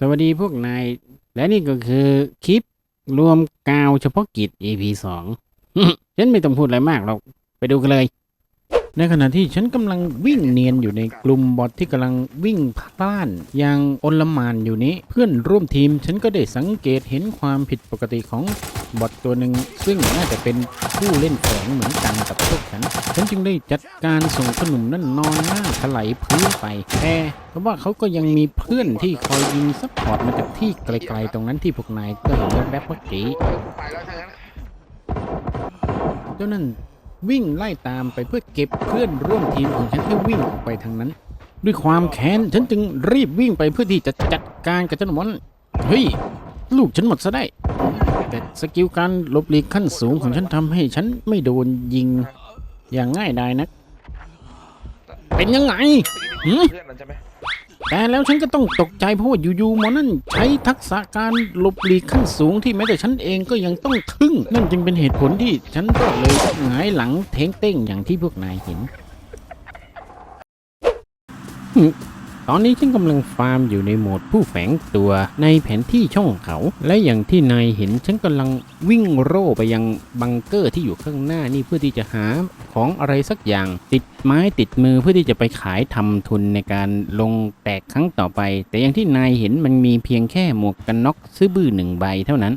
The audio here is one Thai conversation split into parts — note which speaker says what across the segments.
Speaker 1: สวัสดีพวกนาย และนี่ก็คือคลิปรวมกาวเฉพาะกิจ EP สองฉันไม่ต้องพูดอะไรมากหรอก ไปดูกันเลย ในขณะที่ฉันกำลังวิ่งเนียนอยู่ในกลุ่มบอทที่กำลังวิ่งพล่านอย่างอนลมานอยู่นี้ เพื่อนร่วมทีมฉันก็ได้สังเกตเห็นความผิดปกติของบอทตัวหนึ่งซึ่งน่าจะเป็นผู้เล่นแฝงเหมือนกันกับพวกฉัน ฉันจึงได้จัดการส่งขนมนั่นนอนหน้าถลายพื้นไปแต่เพราะว่าเขาก็ยังมีเพื่อนที่คอยยิงซัพพอร์ตมาจากที่ไกลๆตรงนั้นที่พวกนายก็เห็นแวบๆเมื่อกี้
Speaker 2: ไปแล้วทั้งนั้น
Speaker 1: เจ้านั่น วิ่งไล่ตามไปเพื่อเก็บเพื่อนร่วมทีมของฉันที่วิ่งออกไปทางนั้น ด้วยความแค้นฉันจึงรีบวิ่งไปเพื่อที่จะจัดการกับเจ้าหนอนเฮ้ยลูกฉันหมดซะได้ แต่สกิลการหลบหลีกขั้นสูงของฉันทำให้ฉันไม่โดนยิงอย่างง่ายดายนัก เป็นยังไงหืม
Speaker 2: เพื่อนมันใช่ไหม
Speaker 1: แต่แล้วฉันก็ต้องตกใจเพราะว่าอยู่ๆหมอนั่นใช้ทักษะการหลบหลีกขั้นสูงที่แม้แต่ฉันเองก็ยังต้องทึ่ง นั่นจึงเป็นเหตุผลที่ฉันก็เลยหงายหลังเท้งเต้งอย่างที่พวกนายเห็น ตอนนี้ฉันกำลังฟาร์มอยู่ในโหมดผู้แฝงตัวในแผนที่ช่องเขา และอย่างที่นายเห็นฉันกำลังวิ่งโร่ไปยังบังเกอร์ที่อยู่ข้างหน้านี่เพื่อที่จะหาของอะไรสักอย่าง ติดไม้ติดมือเพื่อที่จะไปขายทำทุนในการลงแตกครั้งต่อไป แต่อย่างที่นายเห็นมันมีเพียงแค่หมวกกันน็อกซื้อบื้อหนึ่งใบเท่านั้น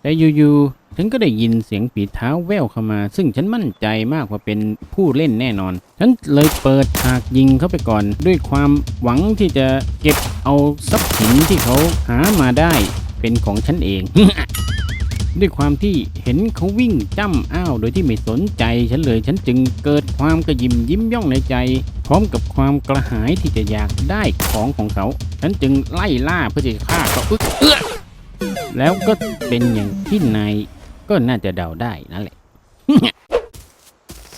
Speaker 1: แต่อยู่ๆ ฉันก็ได้ยินเสียงฝีเท้าแว่วเข้ามา ซึ่งฉันมั่นใจมากว่าเป็นผู้เล่นแน่นอน ฉันเลยเปิดฉากยิงเข้าไปก่อน ด้วยความหวังที่จะเก็บเอาทรัพย์สินที่เขาหามาได้เป็นของฉันเอง ด้วยความที่เห็นเขาวิ่งจ้ำอ้าว โดยที่ไม่สนใจฉันเลย ฉันจึงเกิดความกระยิมยิ้มย่องในใจ พร้อมกับความกระหายที่จะอยากได้ของของเขา ฉันจึงไล่ล่าเพื่อจะฆ่าเขาเอื้อแล้วก็เป็นอย่างที่นาย ก็น่าจะเดาได้นั่นแหละ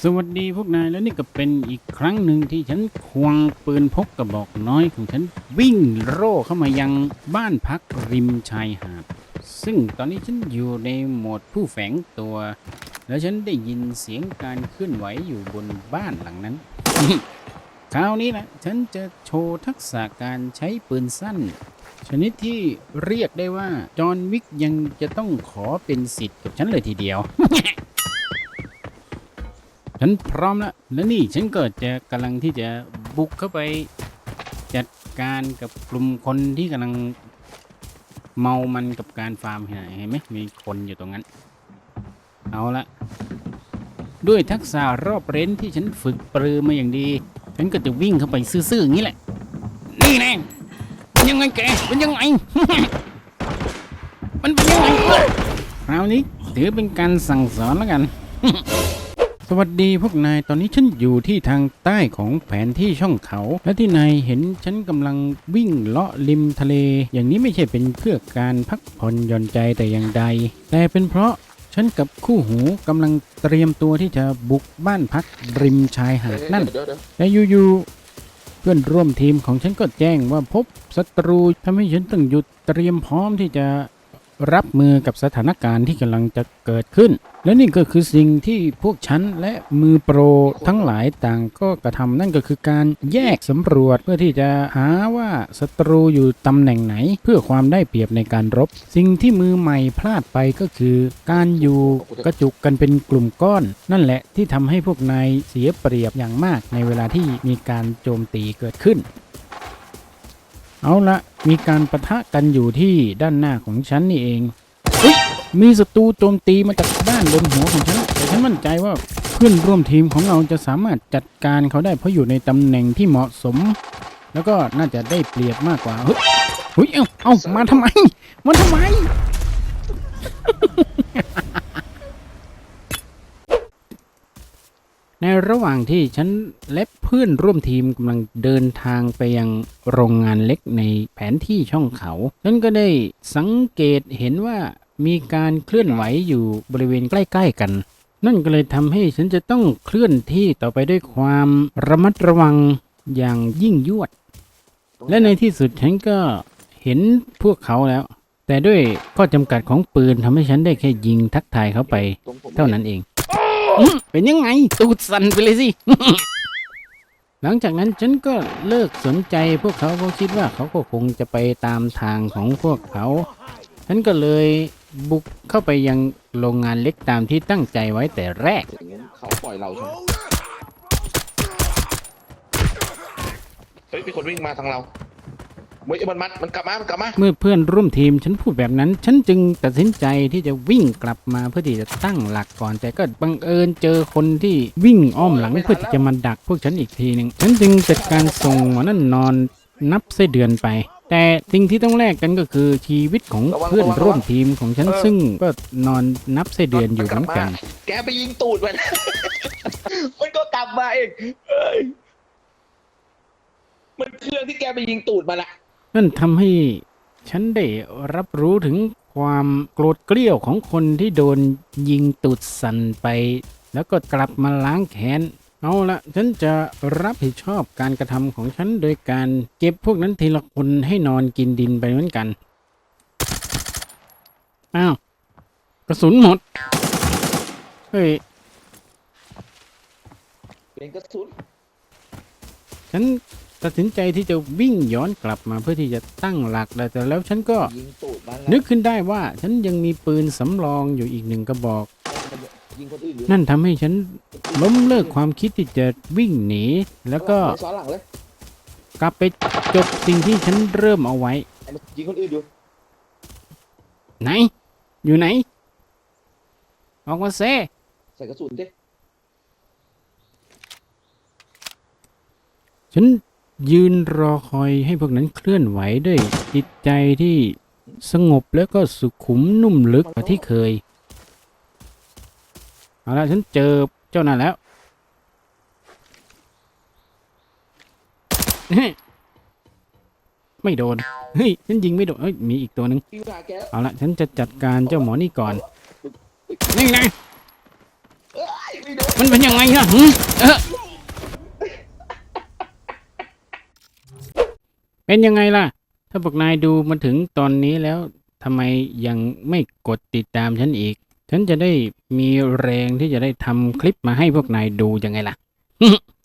Speaker 1: สวัสดีพวกนายแล้วนี่ก็เป็นอีกครั้งหนึ่งที่ฉันควงปืนพกกระบอกน้อยของฉันวิ่งโร่เข้ามายังบ้านพักริมชายหาด ซึ่งตอนนี้ฉันอยู่ในโหมดผู้แฝงตัว แล้วฉันได้ยินเสียงการเคลื่อนไหวอยู่บนบ้านหลังนั้น คราวนี้นะฉันจะโชว์ทักษะการใช้ปืนสั้น ชนิดที่เรียกได้ว่า จอห์นวิกยังจะต้องขอเป็นสิทธิ์กับฉันเลยทีเดียว ฉันพร้อมแล้วและนี่ฉันก็จะกำลังที่จะบุกเข้าไป จัดการกับกลุ่มคนที่กำลังเมามันกับการฟาร์มเห็นไหมมมีคนอยู่ตรงนั้น เอาละด้วยทักษะรอบเร้นที่ฉันฝึกปรือมาอย่างดี ฉันก็จะวิ่งเข้าไปซื่อๆอย่างนี้แหละ นี่แน่เป็นยังไงแกเป็นยังไง มันเป็นยังไงคราวนี้ถือเป็นการสั่งสอนแล้วกัน สวัสดีพวกนายตอนนี้ฉันอยู่ที่ทางใต้ของแผนที่ช่องเขา และที่นายเห็นฉันกำลังวิ่งเลาะริมทะเล อย่างนี้ไม่ใช่เป็นเพื่อการพักผ่อนหย่อนใจแต่อย่างใด แต่เป็นเพราะ ฉันกับคู่หูกำลังเตรียมตัวที่จะบุกบ้านพักริมชายหาดนั่น
Speaker 2: เดี๋ยวเดี๋ยว
Speaker 1: แต่อยู่ๆเพื่อนร่วมทีมของฉันก็แจ้งว่าพบศัตรูทำให้ฉันต้องหยุดเตรียมพร้อมที่จะ รับมือกับสถานการณ์ที่กำลังจะเกิดขึ้น และนี่ก็คือสิ่งที่พวกฉันและมือโปรทั้งหลายต่างก็กระทำนั่นก็คือการแยกสำรวจเพื่อที่จะหาว่าศัตรูอยู่ตำแหน่งไหน เพื่อความได้เปรียบในการรบ สิ่งที่มือใหม่พลาดไปก็คือ การอยู่กระจุกกันเป็นกลุ่มก้อน นั่นแหละที่ทำให้พวกนายเสียเปรียบอย่างมากในเวลาที่มีการโจมตีเกิดขึ้น เอาละมีการประทะกันอยู่ที่ด้านหน้าของฉันนี่เองเฮ้ยมีศัตรูโจมตีมาจากด้านบนหัวของฉัน แต่ฉันมั่นใจว่าเพื่อนร่วมทีมของเราจะสามารถจัดการเขาได้เพราะอยู่ในตำแหน่งที่เหมาะสม แล้วก็น่าจะได้เปรียบมากกว่าเฮ้ยเฮ้ยเอ้าเอ้ามาทำไมมาทำไม ในระหว่างที่ฉันและเพื่อนร่วมทีมกำลังเดินทางไปยังโรงงานเล็กในแผนที่ช่องเขา ฉันก็ได้สังเกตเห็นว่ามีการเคลื่อนไหวอยู่บริเวณใกล้ ๆ กัน นั่นก็เลยทำให้ฉันจะต้องเคลื่อนที่ต่อไปด้วยความระมัดระวังอย่างยิ่งยวด และในที่สุดฉันก็เห็นพวกเขาแล้ว แต่ด้วยข้อจำกัดของปืนทำให้ฉันได้แค่ยิงทักทายเขาไป เท่านั้นเอง เป็นยังไง ตูดสั่นไปเลยสิ หลังจากนั้นฉันก็เลิกสนใจพวกเขาเพราะคิดว่าเขาก็คงจะไปตามทางของพวกเขา ฉันก็เลยบุกเข้าไปยังโรงงานเล็กตามที่ตั้งใจไว้แต่แรก
Speaker 2: อย่างนั้นเขาปล่อยเราใช่ไหมเฮ้ยมีคนวิ่งมาทางเรา เฮ้ยมันมันมันกลับมามันกลับมา
Speaker 1: เมื่อเพื่อนร่วมทีมฉันพูดแบบนั้น ฉันจึงตัดสินใจที่จะวิ่งกลับมาเพื่อที่จะตั้งหลักก่อน แต่ก็บังเอิญเจอคนที่วิ่งอ้อมหลังเพื่อที่จะมาดักพวกฉันอีกทีหนึ่งฉันจึงจัดการส่งหมอนั่นนอนนับไส้เดือนไป แต่สิ่งที่ต้องแลกกันก็คือชีวิตของเพื่อนร่วมทีมของฉันซึ่งก็นอนนับไส้เดือนอยู่เหมือนกัน
Speaker 2: แกไปยิงตูดมันมันก็กลับมาเองเอ้ยมันเครื่องที่แกไปยิงตูดมันอะ
Speaker 1: นั่นทำให้ฉันได้รับรู้ถึงความโกรธเกลี้ยวของคนที่โดนยิงตูดสั่นไป แล้วก็กลับมาล้างแค้นเอาละฉันจะรับผิดชอบการกระทำของฉันโดยการเก็บพวกนั้นทีละคนให้นอนกินดินไปเหมือนกัน อ้าว กระสุนหมด เฮ้ย
Speaker 2: เป็นกระสุน
Speaker 1: ฉัน ตัดสินใจที่จะวิ่งย้อนกลับมาเพื่อที่จะตั้งหลักแต่แต่แล้วฉันก็
Speaker 2: ยิงตูดมัน
Speaker 1: นึกขึ้นได้ว่าฉันยังมีปืนสำรองอยู่อีกหนึ่งกระบอก
Speaker 2: ยิงคนอื่นอยู่
Speaker 1: นั่นทำให้ฉันล้มเลิกความคิดที่จะวิ่งหนี แล้วก็
Speaker 2: ซ้อนหลังเลย
Speaker 1: กลับไปจบสิ่งที่ฉันเริ่มเอาไว้
Speaker 2: ไอ้มันยิงคนอื่นอยู่
Speaker 1: ไหน อยู่ไหน ออกมาเซ
Speaker 2: ใส่กระสุนดิ
Speaker 1: ฉัน ยืนรอคอยให้พวกนั้นเคลื่อนไหวด้วยจิตใจที่สงบแล้วก็สุขุมนุ่มลึกกว่าที่เคย เอาละฉันเจอเจ้านั่นแล้ว ไม่โดน เฮ้ย ฉันยิงไม่โดน เฮ้ย มีอีกตัวหนึ่งเอาละฉันจะจัดการเจ้าหมอนี่ก่อน นี่ไง
Speaker 2: มัน
Speaker 1: เป็นยังไงฮะเออ เป็นยังไงล่ะ ถ้าพวกนายดูมาถึงตอนนี้แล้วทำไมยังไม่กดติดตามฉันอีก ฉันจะได้มีแรงที่จะได้ทำคลิปมาให้พวกนายดูยังไงล่ะ